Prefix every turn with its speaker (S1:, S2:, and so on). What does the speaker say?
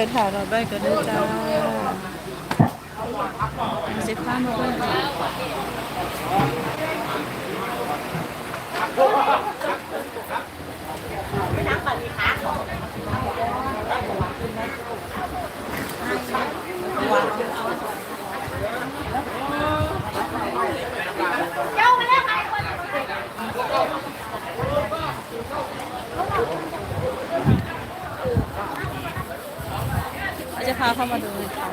S1: กิดถ่ายเราได้ก็ได้จ้าสิบห้ามาเบิ่งเราจะพาเข้า มาดูนะ